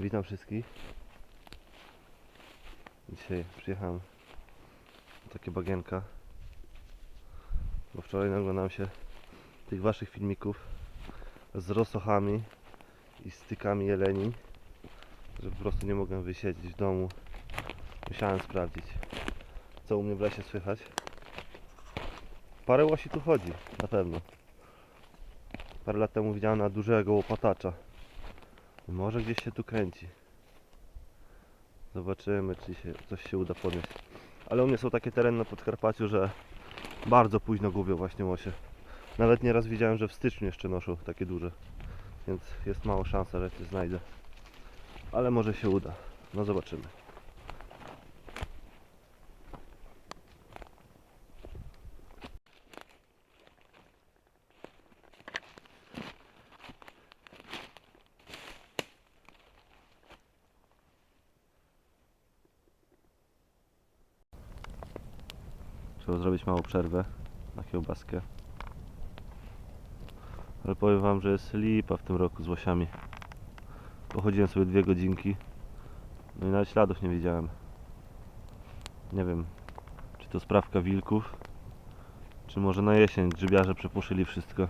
Witam wszystkich. Dzisiaj przyjechałem takie bagienka, bo wczoraj naglądałem się tych waszych filmików z rosochami i stykami jeleni, że po prostu nie mogłem wysiedzieć w domu. Musiałem sprawdzić, co u mnie w lesie słychać. Parę łosi tu chodzi, na pewno. Parę lat temu widziałem na dużego łopatacza. Może gdzieś się tu kręci. Zobaczymy, czy się, coś się uda podnieść. Ale u mnie są takie tereny na Podkarpaciu, że bardzo późno gubią właśnie łosie. Nawet nieraz widziałem, że w styczniu jeszcze noszą takie duże. Więc jest mało szansa, że coś znajdę. Ale może się uda. No zobaczymy. Trzeba zrobić małą przerwę na kiełbaskę. Ale powiem wam, że jest lipa w tym roku z łosiami. Pochodziłem sobie dwie godzinki. No i nawet śladów nie widziałem. Nie wiem, czy to sprawka wilków, czy może na jesień grzybiarze przepuszyli wszystko.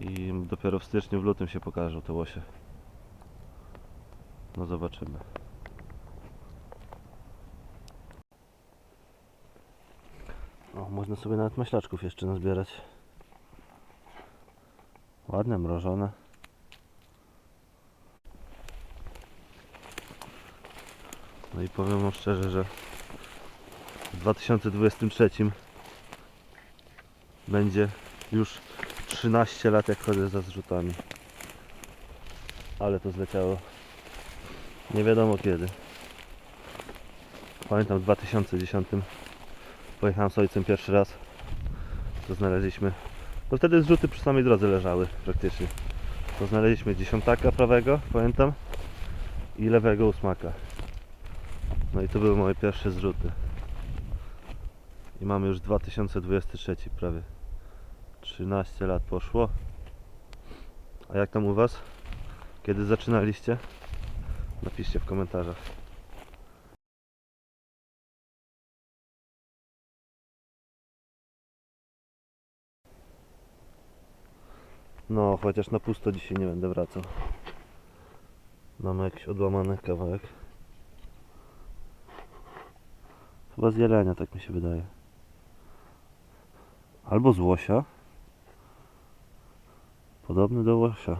I dopiero w styczniu, w lutym się pokażą te łosie. No zobaczymy. O, można sobie nawet maślaczków jeszcze nazbierać. Ładne, mrożone. No i powiem wam szczerze, że w 2023 będzie już 13 lat jak chodzę za zrzutami. Ale to zleciało nie wiadomo kiedy. Pamiętam w 2010 Pojechałem z ojcem pierwszy raz. To znaleźliśmy. To wtedy zrzuty przy samej drodze leżały praktycznie. To znaleźliśmy dziesiątaka prawego, pamiętam, i lewego ósmaka. No i to były moje pierwsze zrzuty. I mamy już 2023 prawie. 13 lat poszło. A jak tam u Was? Kiedy zaczynaliście? Napiszcie w komentarzach. No, chociaż na pusto dzisiaj nie będę wracał. Mamy jakiś odłamany kawałek. Chyba z jelenia, tak mi się wydaje. Albo z łosia. Podobny do łosia.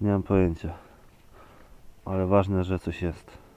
Nie mam pojęcia. Ale ważne, że coś jest.